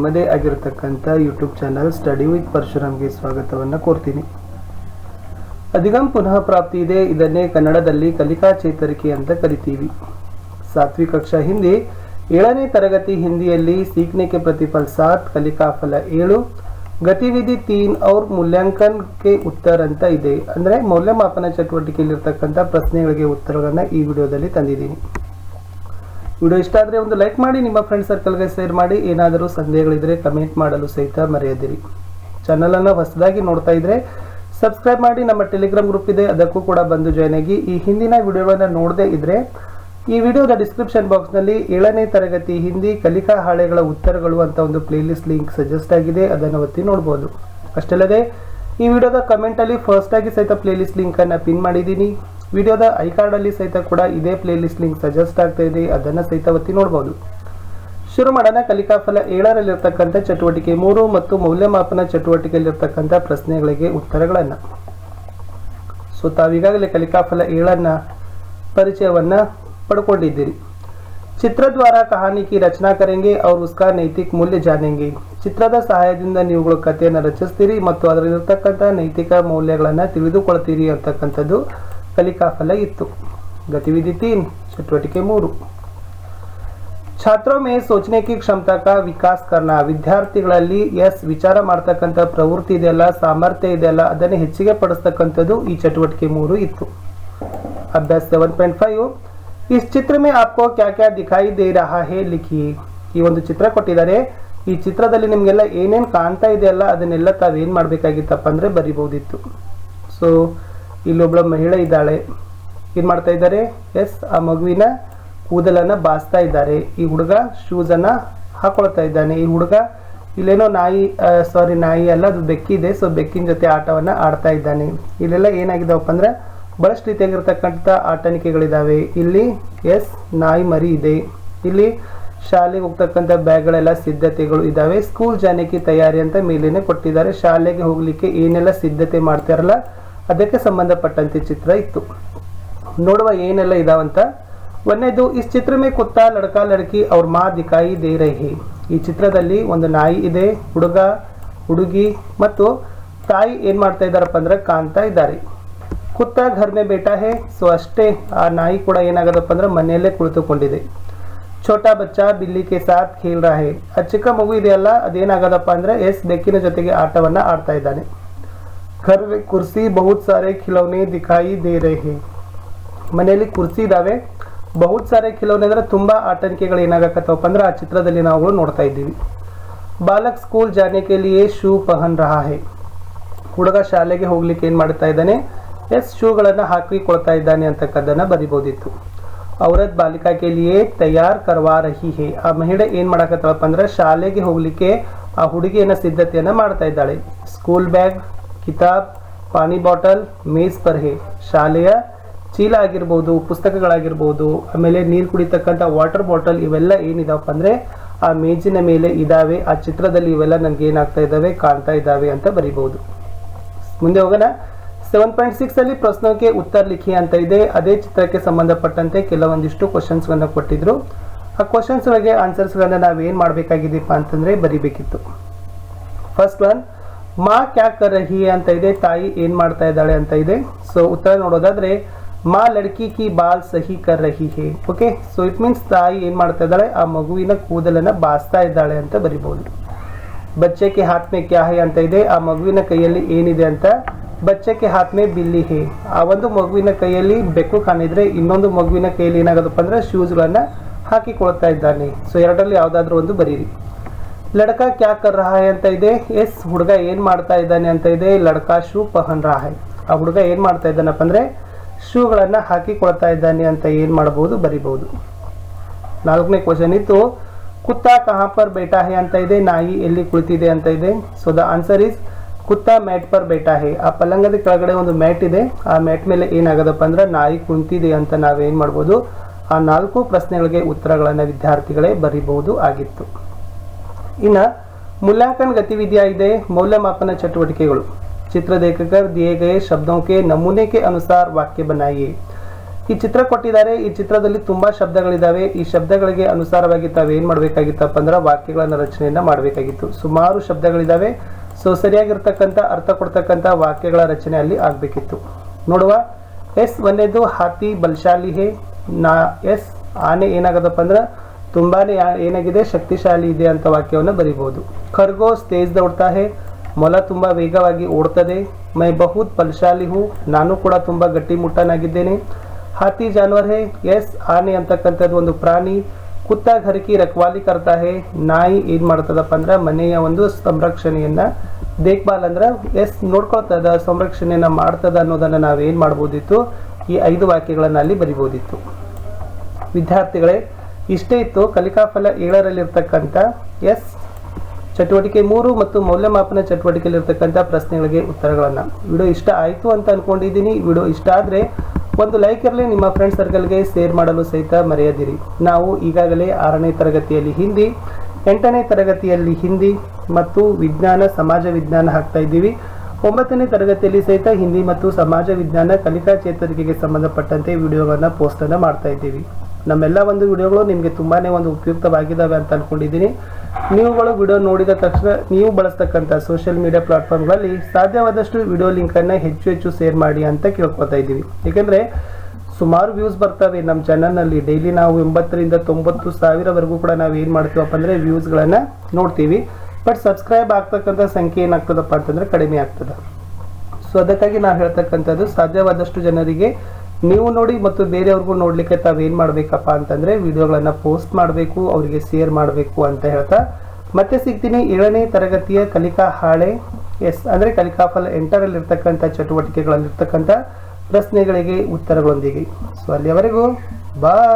ನಮ್ಮದೇ ಆಗಿರತಕ್ಕಂಥ YouTube channel study with ಪರಶುರಾಮ್ಗೆ ಸ್ವಾಗತವನ್ನು ಕೋರ್ತೀನಿ. ಅಧಿಗಮ್ ಪುನಃ ಪ್ರಾಪ್ತಿ ಇದೆ. ಇದನ್ನೇ ಕನ್ನಡದಲ್ಲಿ ಕಲಿಕಾ ಚೇತರಿಕೆ ಅಂತ ಕರಿತೀವಿ. ಸಾತ್ವಿಕ ಕಕ್ಷಾ ಹಿಂದಿ ಏಳನೇ ತರಗತಿ ಹಿಂದಿಯಲ್ಲಿ ಸೀಖನೆಗೆ ಪ್ರತಿಫಲ ಸಾತ್, ಕಲಿಕಾ ಫಲ ಏಳು, ಗತಿವಿಧಿ ತೀನ್ ಅವ್ರ ಮೂಲ್ಯಾಂಕನಕ್ಕೆ ಉತ್ತರ ಅಂತ ಇದೆ. ಅಂದರೆ ಮೌಲ್ಯಮಾಪನ ಚಟುವಟಿಕೆಯಲ್ಲಿರ್ತಕ್ಕಂಥ ಪ್ರಶ್ನೆಗಳಿಗೆ ಉತ್ತರಗಳನ್ನು ಈ ವಿಡಿಯೋದಲ್ಲಿ ತಂದಿದ್ದೀನಿ. ವಿಡಿಯೋ ಇಷ್ಟ ಆದರೆ ಒಂದು ಲೈಕ್ ಮಾಡಿ, ನಿಮ್ಮ ಫ್ರೆಂಡ್ ಸರ್ಕಲ್ಗೆ ಶೇರ್ ಮಾಡಿ, ಏನಾದರೂ ಸಂದೇಹಗಳಿದ್ರೆ ಕಮೆಂಟ್ ಮಾಡಲು ಸಹಿತ ಮರೆಯದಿರಿ. ಚಾನಲನ್ನು ಹೊಸದಾಗಿ ನೋಡ್ತಾ ಇದ್ರೆ ಸಬ್ಸ್ಕ್ರೈಬ್ ಮಾಡಿ, ನಮ್ಮ ಟೆಲಿಗ್ರಾಮ್ ಗ್ರೂಪ್ ಇದೆ, ಅದಕ್ಕೂ ಕೂಡ ಬಂದು ಜಾಯ್ನ್ ಆಗಿ. ಈ ಹಿಂದಿನ ವಿಡಿಯೋಗಳನ್ನು ನೋಡದೇ ಇದ್ರೆ ಈ ವಿಡಿಯೋದ ಡಿಸ್ಕ್ರಿಪ್ಷನ್ ಬಾಕ್ಸ್ನಲ್ಲಿ ಏಳನೇ ತರಗತಿ ಹಿಂದಿ ಕಲಿಕಾ ಹಾಳೆಗಳ ಉತ್ತರಗಳು ಅಂತ ಒಂದು ಪ್ಲೇಲಿಸ್ಟ್ ಲಿಂಕ್ ಸಜೆಸ್ಟ್ ಆಗಿದೆ, ಅದನ್ನು ಒತ್ತಿ ನೋಡ್ಬೋದು. ಅಷ್ಟಲ್ಲದೆ ಈ ವಿಡಿಯೋದ ಕಮೆಂಟಲ್ಲಿ ಫಸ್ಟ್ ಆಗಿ ಸಹಿತ ಪ್ಲೇಲಿಸ್ಟ್ ಲಿಂಕನ್ನು ಪಿನ್ ಮಾಡಿದ್ದೀನಿ. ವಿಡಿಯೋದ ಐ ಕಾರ್ಡಲ್ಲಿ ಸಹಿತ ಕೂಡ ಇದೇ ಪ್ಲೇಲಿಸ್ಟ್ ಲಿಂಕ್ ಸಜೆಸ್ಟ್ ಆಗ್ತಾ ಇದೆ, ಅದನ್ನು ಸಹಿತ ಒತ್ತಿ ನೋಡ್ಬೋದು. ಶುರು ಮಾಡೋಣ, ಕಲಿಕಾ ಫಲ ಏಳರಲ್ಲಿರ್ತಕ್ಕಂಥ ಚಟುವಟಿಕೆ ಮೂರು ಮತ್ತು ಮೌಲ್ಯಮಾಪನ ಚಟುವಟಿಕೆಯಲ್ಲಿರ್ತಕ್ಕಂಥ ಪ್ರಶ್ನೆಗಳಿಗೆ ಉತ್ತರಗಳನ್ನು. ಸೊ ತಾವೀಗಾಗಲೇ ಕಲಿಕಾ ಫಲ ಏಳನ್ನ ಪರಿಚಯವನ್ನ ಪಡ್ಕೊಂಡಿದ್ದೀರಿ. ಚಿತ್ರದ್ವಾರ ಕಹಾನಿಕಿ ರಚನಾ ಕರೆಂಗೆ, ಅವ್ರ ಉಸ್ಕಾ ನೈತಿಕ ಮೌಲ್ಯ ಜಾನೆಂಗೆ. ಚಿತ್ರದ ಸಹಾಯದಿಂದ ನೀವುಗಳು ಕಥೆಯನ್ನು ರಚಿಸ್ತೀರಿ ಮತ್ತು ಅದರಲ್ಲಿರ್ತಕ್ಕಂಥ ನೈತಿಕ ಮೌಲ್ಯಗಳನ್ನು ತಿಳಿದುಕೊಳ್ತೀರಿ ಅಂತಕ್ಕಂಥದ್ದು ಕಲಿಕಾ ಫಲ ಇತ್ತು ಗತಿವಿಧಿ ತೀನ್ ಚಟುವಟಿಕೆ ಮೂರು. ಮೇ ಸೋಚನೆ ಕಿ ಕಾ ವಿಕಾಸ್ ಕರ್ನ. ವಿದ್ಯಾರ್ಥಿಗಳಲ್ಲಿ ಎಸ್ ವಿಚಾರ ಮಾಡ್ತಕ್ಕಂಥ ಪ್ರವೃತ್ತಿ ಇದೆಯಲ್ಲ, ಸಾಮರ್ಥ್ಯ ಇದೆಯಲ್ಲ, ಅದನ್ನು ಹೆಚ್ಚಿಗೆ ಪಡಿಸ್ತಕ್ಕಂಥದ್ದು ಈ ಚಟುವಟಿಕೆ ಮೂರು ಇತ್ತು. ಅಭ್ಯಾಸ ಸೆವೆನ್ ಪಾಯಿಂಟ್ ಫೈವ್ ಈ ಚಿತ್ರ ಮೇ ಆಪ್ಕೋ ಕ್ಯಾ ಕ್ಯಾ ದಿಖಾಯಿ ದೇ ರಹಾ ಹೇ ಲಿಖಿ. ಈ ಒಂದು ಚಿತ್ರ ಕೊಟ್ಟಿದ್ದಾರೆ. ಈ ಚಿತ್ರದಲ್ಲಿ ನಿಮಗೆಲ್ಲ ಏನೇನು ಕಾಣ್ತಾ ಇದೆಯಲ್ಲ, ಅದನ್ನೆಲ್ಲ ತಾವೇನು ಮಾಡಬೇಕಾಗಿತ್ತಪ್ಪ ಅಂದರೆ ಬರಿಬೋದಿತ್ತು. ಸೊ ಇಲ್ಲೊಬ್ಬಳ ಮಹಿಳೆ ಇದ್ದಾಳೆ. ಏನು ಮಾಡ್ತಾ ಇದ್ದಾರೆ? ಎಸ್, ಆ ಮಗುವಿನ ಕೂದಲನ್ನ ಬಾಸ್ತಾ ಇದ್ದಾರೆ. ಈ ಹುಡುಗ ಶೂಸ್ ಅನ್ನ ಹಾಕೊಳ್ತಾ ಇದ್ದಾನೆ. ಈ ಹುಡುಗ ಇಲ್ಲೇನೋ ನಾಯಿ ಸಾರಿ ನಾಯಿ ಅಲ್ಲ, ಅದು ಬೆಕ್ಕಿದೆ. ಸೊ ಬೆಕ್ಕಿನ ಜೊತೆ ಆಟವನ್ನ ಆಡ್ತಾ ಇದ್ದಾನೆ. ಇಲ್ಲೆಲ್ಲ ಏನಾಗಿದಾವಪ್ಪ ಅಂದ್ರೆ, ಬಹಳಷ್ಟು ರೀತಿಯಾಗಿರ್ತಕ್ಕಂಥ ಆಟನಿಕೆಗಳಿದ್ದಾವೆ ಇಲ್ಲಿ, ಎಸ್, ನಾಯಿ ಮರಿ ಇದೆ. ಇಲ್ಲಿ ಶಾಲೆಗೆ ಹೋಗ್ತಕ್ಕಂಥ ಬ್ಯಾಗ್ಗಳೆಲ್ಲ ಸಿದ್ಧತೆಗಳು ಇದಾವೆ. ಸ್ಕೂಲ್ ಜಾನಕಿ ತಯಾರಿ ಅಂತ ಮೇಲೇನೆ ಕೊಟ್ಟಿದ್ದಾರೆ. ಶಾಲೆಗೆ ಹೋಗ್ಲಿಕ್ಕೆ ಏನೆಲ್ಲ ಸಿದ್ಧತೆ ಮಾಡ್ತಾರಲ್ಲ ಅದಕ್ಕೆ ಸಂಬಂಧಪಟ್ಟಂತೆ ಚಿತ್ರ ಇತ್ತು. ನೋಡುವ ಏನೆಲ್ಲ ಇದಾವಂತ? ಒಂದನೇದು ಈ ಚಿತ್ರ ಮೇ ಕುತ್ತ ಲಡ್ಕ ಲಡ್ಕಿ ಅವ್ರ ಮಾ ದಿಕಾಯಿ ದೇ ರಹಿ ಈ ಚಿತ್ರದಲ್ಲಿ ಒಂದು ನಾಯಿ ಇದೆ, ಹುಡುಗ, ಹುಡುಗಿ ಮತ್ತು ತಾಯಿ ಏನ್ ಮಾಡ್ತಾ ಇದ್ದಾರಪ್ಪ ಅಂದ್ರೆ ಕಾಣ್ತಾ ಇದ್ದಾರೆ. ಕುತ್ತ ಘರ್ ಮೇ ಬೇಟಾ ಹೇ. ಸೊ, ಅಷ್ಟೇ ಆ ನಾಯಿ ಕೂಡ ಏನಾಗದಪ್ಪ ಅಂದ್ರೆ ಮನೆಯಲ್ಲೇ ಕುಳಿತುಕೊಂಡಿದೆ. ಛೋಟಾ ಬಚ್ಚಾ ಬಿಲ್ಲಿ ಕೆ ಸಾತ್ ಖೇಲ್ ರಾ ಹೇ. ಆ ಚಿಕ್ಕ ಮಗು ಇದೆಯಲ್ಲ, ಅದೇನಾಗದಪ್ಪ ಅಂದ್ರೆ ಎಸ್ ಬೆಕ್ಕಿನ ಜೊತೆಗೆ ಆಟವನ್ನ ಆಡ್ತಾ ಇದ್ದಾನೆ. घर में कुर्सी बहुत सारे खिलौने दिखाई दे रहे हैं ಮನೆಯಲ್ಲಿ ಕುರ್ಸಿ ಇದಾವೆ ಬಹುತ್ ಸಾರೆ ಖಿಲೌನೆ ಅಂದ್ರೆ ತುಂಬಾ ಆಟಂಕಿಗಳು ಏನಾಗಕತ್ತವಪ್ಪ ಅಂದ್ರೆ ಆ ಚಿತ್ರದಲ್ಲಿ ನಾವು ನೋಡ್ತಾ ಇದ್ದೀವಿ ಬಾಲಕ್ ಸ್ಕೂಲ್ ಜಾನೆ ಕೆ ಲಿಯೇ ಶೂ ಪಹನ್ ರಹಾ ಹೇ ಹುಡುಗ ಶಾಲೆಗೆ ಹೋಗ್ಲಿಕ್ಕೆ ಏನ್ ಮಾಡ್ತಾ ಇದ್ದಾನೆ ಎಸ್ ಶೂಗಳನ್ನ ಹಾಕಿಕೊಳ್ತಾ ಇದ್ದಾನೆ ಅಂತಕ್ಕದ್ದನ್ನ ಬರಿಬೋದಿತ್ತು ಔರತ್ ಬಾಲಿಕಾ ಕೆ ಲಿಯೇ ತಯಾರ್ ಕರ್ವಾ ರಹಿ ಹೇ ಆ ಮಹಿಳೆ ಏನ್ ಮಾಡಕತ್ತಳಪ್ಪ ಅಂದ್ರೆ ಶಾಲೆಗೆ ಹೋಗ್ಲಿಕ್ಕೆ ಆ ಹುಡುಗಿಯನ್ನ ಸಿದ್ಧತೆಯನ್ನ ಮಾಡ್ತಾ ಇದ್ದಾಳೆ ಸ್ಕೂಲ್ ಬ್ಯಾಗ್ ಕಿತಾಬ್, ಪಾನಿ ಬಾಟಲ್ ಮೇಸ್ ಪರ್ಹೆ ಶಾಲೆಯ ಚೀಲ ಆಗಿರ್ಬೋದು ಪುಸ್ತಕಗಳಾಗಿರ್ಬೋದು, ಆಮೇಲೆ ನೀರು ಕುಡಿತಕ್ಕಂಥ ವಾಟರ್ ಬಾಟಲ್ ಇವೆಲ್ಲ ಏನಿದಾವಪ್ಪ ಅಂದ್ರೆ ಆ ಮೇಜಿನ ಮೇಲೆ ಇದಾವೆ, ಆ ಚಿತ್ರದಲ್ಲಿ ಇವೆಲ್ಲ ನನಗೆ ಏನಾಗ್ತಾ ಇದ್ದಾವೆ ಕಾಣ್ತಾ ಇದ್ದಾವೆ ಅಂತ ಬರಿಬಹುದು. ಮುಂದೆ ಹೋಗೋಣ. ಸೆವೆನ್ ಪಾಯಿಂಟ್ ಸಿಕ್ಸ್ ಅಲ್ಲಿ ಪ್ರಶ್ನಕ್ಕೆ ಉತ್ತರ ಲಿಖಿ ಅಂತ ಇದೆ. ಅದೇ ಚಿತ್ರಕ್ಕೆ ಸಂಬಂಧಪಟ್ಟಂತೆ ಕೆಲವೊಂದಿಷ್ಟು ಕ್ವಶನ್ಸ್ ಗಳನ್ನ ಕೊಟ್ಟಿದ್ರು. ಆ ಕ್ವಶನ್ಸ್ ಬಗ್ಗೆ ಆನ್ಸರ್ಸ್ ನಾವೇನು ಮಾಡ್ಬೇಕಾಗಿದೆಪ್ಪ ಅಂತಂದ್ರೆ ಬರಿಬೇಕಿತ್ತು. ಫಸ್ಟ್ ಒನ್ ಮಾ ಕ್ಯಾ ಕರ್ ರಹಿ ಅಂತ ಇದೆ, ತಾಯಿ ಏನ್ ಮಾಡ್ತಾ ಇದ್ದಾಳೆ ಅಂತ ಇದೆ. ಸೊ ಉತ್ತರ ನೋಡೋದಾದ್ರೆ, ಮಾ ಲಡ್ಕಿ ಕಿ ಬಾಲ್ ಸಹಿ ಕರ್ ರಹಿ ಹೇ ಓಕೆ ಸೊ ಇಟ್ ಮೀನ್ಸ್ ತಾಯಿ ಏನ್ ಮಾಡ್ತಾ ಇದ್ದಾಳೆ, ಆ ಮಗುವಿನ ಕೂದಲನ್ನ ಬಾಸ್ತಾ ಇದ್ದಾಳೆ ಅಂತ ಬರಿಬಹುದು ಬಚ್ಚೆ ಕೆ ಹಾತ್ ಮೇ ಕ್ಯಾ ಹೇ ಅಂತ ಇದೆ, ಆ ಮಗುವಿನ ಕೈಯಲ್ಲಿ ಏನಿದೆ ಅಂತ? ಬಚ್ಚಕ್ಕೆ ಹಾತ್ ಮೇ ಬಿಲ್ಲಿ ಹೇ. ಆ ಒಂದು ಮಗುವಿನ ಕೈಯಲ್ಲಿ ಬೆಕ್ಕು ಕಾಣಿದ್ರೆ, ಇನ್ನೊಂದು ಮಗುವಿನ ಕೈಯಲ್ಲಿ ಏನಾಗದಪ್ಪ ಅಂದ್ರೆ ಶೂಸ್ಗಳನ್ನ ಹಾಕಿಕೊಳ್ತಾ ಇದ್ದಾನೆ. ಸೊ ಎರಡರಲ್ಲಿ ಯಾವ್ದಾದ್ರು ಒಂದು ಬರೀರಿ. ಲಡ್ಕ ಕ್ಯಾ ಕರ್ ರಹಾ ಹೈ ಅಂತ ಇದೆ. ಎಸ್ ಹುಡುಗ ಏನು ಮಾಡ್ತಾ ಇದ್ದಾನೆ ಅಂತ ಇದೆ. ಲಡ್ಕ ಶೂ ಪಹನ್ ರಹಾ ಹೈ. ಆ ಹುಡುಗ ಏನು ಮಾಡ್ತಾ ಇದ್ದಾನಪ್ಪ ಅಂದ್ರೆ ಶೂಗಳನ್ನ ಹಾಕಿಕೊಳ್ತಾ ಇದ್ದಾನೆ ಅಂತ ಏನು ಮಾಡಬಹುದು ಬರಿಬಹುದು ನಾಲ್ಕನೇ ಕ್ವಶನ್ ಇತ್ತು, ಕುತ್ತಾ ಕಹಾ ಪರ್ ಬೇಟಾ ಹೇ ಅಂತ ಇದೆ. ನಾಯಿ ಎಲ್ಲಿ ಕುಳಿತಿದೆ ಅಂತ ಇದೆ. ಸೊ ದ ಆನ್ಸರ್ ಇಸ್ ಕುತ್ತಾ ಮ್ಯಾಟ್ ಪರ್ ಬೇಟಾ ಹೇ. ಆ ಪಲ್ಲಂಗದ ಕೆಳಗಡೆ ಒಂದು ಮ್ಯಾಟ್ ಇದೆ. ಆ ಮ್ಯಾಟ್ ಮೇಲೆ ಏನಾಗದಪ್ಪ ಅಂದ್ರೆ ನಾಯಿ ಕುಂತಿದೆ ಅಂತ ನಾವೇನ್ ಮಾಡ್ಬೋದು? ಆ ನಾಲ್ಕು ಪ್ರಶ್ನೆಗಳಿಗೆ ಉತ್ತರಗಳನ್ನು ವಿದ್ಯಾರ್ಥಿಗಳೇ ಬರಿಬಹುದು ಆಗಿತ್ತು. ಇನ್ನ मूल्यांकन गतिविधियां ಇದೆ ಮೌಲ್ಯಮಾಪನ ಚಟುವಟಿಕೆಗಳು ಚಿತ್ರ देखकर दिए गए शब्दों के नमूने के अनुसार वाक्य बनाइए ಈ ಚಿತ್ರ ಕೊಟ್ಟಿದ್ದಾರೆ ಈ ಚಿತ್ರದಲ್ಲಿ ತುಂಬಾ ಶಬ್ದಗಳಿದಾವೆ ಈ ಶಬ್ದಗಳಿಗೆ ಅನುಸಾರವಾಗಿ ತಾವು ಏನ್ ಮಾಡ್ಬೇಕಾಗಿತ್ತಪ್ಪ ಅಂದ್ರೆ ವಾಕ್ಯಗಳನ್ನ ರಚನೆಯನ್ನ ಮಾಡಬೇಕಾಗಿತ್ತು ಸುಮಾರು ಶಬ್ದಗಳಿದಾವೆ ಸೊ ಸರಿಯಾಗಿರ್ತಕ್ಕಂಥ ಅರ್ಥ ಕೊಡ್ತಕ್ಕಂಥ ವಾಕ್ಯಗಳ ರಚನೆ ಅಲ್ಲಿ ಆಗ್ಬೇಕಿತ್ತು ನೋಡುವ ಎಸ್ ಒಂದೇದು ಹಾತಿ ಬಲಶಾಲಿ ಹೇ ನಾ ಎಸ್ ಆನೆ ಏನಾಗದಪ್ಪ ಅಂದ್ರೆ ತುಂಬಾನೇ ಯಾ- ಏನಾಗಿದೆ? ಶಕ್ತಿಶಾಲಿ ಇದೆ ಅಂತ ವಾಕ್ಯವನ್ನು ಬರಿಬಹುದು ಖರ್ಗೋಸ್ ತೇಜ್ ದೌಡ್ತಾ ಹೇ ಮೊಲ ತುಂಬ ವೇಗವಾಗಿ ಓಡ್ತದೆ. ಮೈ ಬಹುತ್ ಫಲಶಾಲಿ ಹೂ. ನಾನು ಕೂಡ ತುಂಬಾ ಗಟ್ಟಿಮುಟ್ಟನಾಗಿದ್ದೇನೆ ಹಾತಿ ಜಾನುವರ್ ಹೇ ಎಸ್, ಆನೆ ಅಂತಕ್ಕಂಥದ್ದು ಒಂದು ಪ್ರಾಣಿ. ಕುತ್ತ ಘರಕಿ ರಕ್ವಾಲಿ ಕರ್ತಾ ಹೇ ನಾಯಿ ಏನ್ ಮಾಡ್ತದಪ್ಪ ಅಂದ್ರೆ ಮನೆಯ ಒಂದು ಸಂರಕ್ಷಣೆಯನ್ನು ದೇಖ್ಭಾಲ್ ಅಂದ್ರೆ, ಎಸ್, ನೋಡ್ಕೊಳ್ತದ, ಸಂರಕ್ಷಣೆಯನ್ನು ಮಾಡ್ತದ ಅನ್ನೋದನ್ನ ನಾವೇನ್ ಮಾಡ್ಬೋದಿತ್ತು? ಈ ಐದು ವಾಕ್ಯಗಳನ್ನ ಅಲ್ಲಿ ಬರಿಬೋದಿತ್ತು. ವಿದ್ಯಾರ್ಥಿಗಳೇ ಇಷ್ಟೇ ಇತ್ತು. ಕಲಿಕಾಫಲ ಏಳರಲ್ಲಿರ್ತಕ್ಕಂಥ ಎಸ್ ಚಟುವಟಿಕೆ ಮೂರು ಮತ್ತು ಮೌಲ್ಯಮಾಪನ ಚಟುವಟಿಕೆಯಲ್ಲಿರ್ತಕ್ಕಂಥ ಪ್ರಶ್ನೆಗಳಿಗೆ ಉತ್ತರಗಳನ್ನು. ವಿಡಿಯೋ ಇಷ್ಟ ಆಯಿತು ಅಂತ ಅಂದ್ಕೊಂಡಿದ್ದೀನಿ ವಿಡಿಯೋ ಇಷ್ಟ ಆದರೆ ಒಂದು ಲೈಕ್ ಇರಲಿ, ನಿಮ್ಮ ಫ್ರೆಂಡ್ ಸರ್ಕಲ್ಗೆ ಶೇರ್ ಮಾಡಲು ಸಹಿತ ಮರೆಯದಿರಿ. ನಾವು ಈಗಾಗಲೇ ಆರನೇ ತರಗತಿಯಲ್ಲಿ ಹಿಂದಿ, ಎಂಟನೇ ತರಗತಿಯಲ್ಲಿ ಹಿಂದಿ ಮತ್ತು ವಿಜ್ಞಾನ, ಸಮಾಜ ವಿಜ್ಞಾನ ಹಾಕ್ತಾ ಇದ್ದೀವಿ. ಒಂಬತ್ತನೇ ತರಗತಿಯಲ್ಲಿ ಸಹಿತ ಹಿಂದಿ ಮತ್ತು ಸಮಾಜ ವಿಜ್ಞಾನ ಕಲಿಕಾ ಚೇತರಿಕೆಗೆ ಸಂಬಂಧಪಟ್ಟಂತೆ ವಿಡಿಯೋಗಳನ್ನು ಪೋಸ್ಟನ್ನು ಮಾಡ್ತಾ ಇದ್ದೀವಿ. ನಮ್ಮೆಲ್ಲ ಒಂದು ವಿಡಿಯೋಗಳು ನಿಮಗೆ ತುಂಬಾನೇ ಒಂದು ಉಪಯುಕ್ತವಾಗಿದ್ದಾವೆ ಅಂತ ಅಂದ್ಕೊಂಡಿದ್ದೀನಿ ನೀವುಗಳು ವಿಡಿಯೋ ನೋಡಿದ ತಕ್ಷಣ ನೀವು ಬಳಸ್ತಕ್ಕಂಥ ಸೋಷಿಯಲ್ ಮೀಡಿಯಾ ಪ್ಲಾಟ್ಫಾರ್ಮ್ಗಳಲ್ಲಿ ಸಾಧ್ಯವಾದಷ್ಟು ವಿಡಿಯೋ ಲಿಂಕನ್ನು ಹೆಚ್ಚು ಹೆಚ್ಚು ಶೇರ್ ಮಾಡಿ ಅಂತ ಕೇಳ್ಕೊತಾ ಇದ್ದೀವಿ. ಏಕೆಂದರೆ ಸುಮಾರು ವ್ಯೂಸ್ ಬರ್ತವೆ ನಮ್ಮ ಚಾನಲ್ನಲ್ಲಿ ಡೈಲಿ ನಾವು ಎಂಬತ್ತರಿಂದ ತೊಂಬತ್ತು ಸಾವಿರವರೆಗೂ ಕೂಡ ನಾವು ಏನು ಮಾಡ್ತೀವಪ್ಪ ಅಂದರೆ ವ್ಯೂಸ್ಗಳನ್ನು ನೋಡ್ತೀವಿ. ಬಟ್ ಸಬ್ಸ್ಕ್ರೈಬ್ ಆಗ್ತಕ್ಕಂಥ ಸಂಖ್ಯೆ ಏನಾಗ್ತದಪ್ಪ ಅಂತಂದರೆ ಕಡಿಮೆ ಆಗ್ತದೆ. ಸೊ ಅದಕ್ಕಾಗಿ ನಾವು ಹೇಳ್ತಕ್ಕಂಥದ್ದು ಸಾಧ್ಯವಾದಷ್ಟು ಜನರಿಗೆ ನೀವು ನೋಡಿ ಮತ್ತು ಬೇರೆಯವ್ರಿಗೂ ನೋಡ್ಲಿಕ್ಕೆ ತಾವೇನ್ ಮಾಡಬೇಕಪ್ಪ ಅಂತಂದ್ರೆ ವಿಡಿಯೋಗಳನ್ನ ಪೋಸ್ಟ್ ಮಾಡಬೇಕು, ಅವರಿಗೆ ಶೇರ್ ಮಾಡಬೇಕು ಅಂತ ಹೇಳ್ತಾ. ಮತ್ತೆ ಸಿಗ್ತೀನಿ ಏಳನೇ ತರಗತಿಯ ಕಲಿಕಾ ಹಾಳೆ, ಎಸ್, ಅಂದ್ರೆ ಕಲಿಕಾಫಲ ಎಂಟರಲ್ಲಿರ್ತಕ್ಕಂಥ ಚಟುವಟಿಕೆಗಳಲ್ಲಿರ್ತಕ್ಕಂಥ ಪ್ರಶ್ನೆಗಳಿಗೆ ಉತ್ತರಗಳೊಂದಿಗೆ. ಸೊ, ಅಲ್ಲಿಯವರೆಗೂ ಬಾ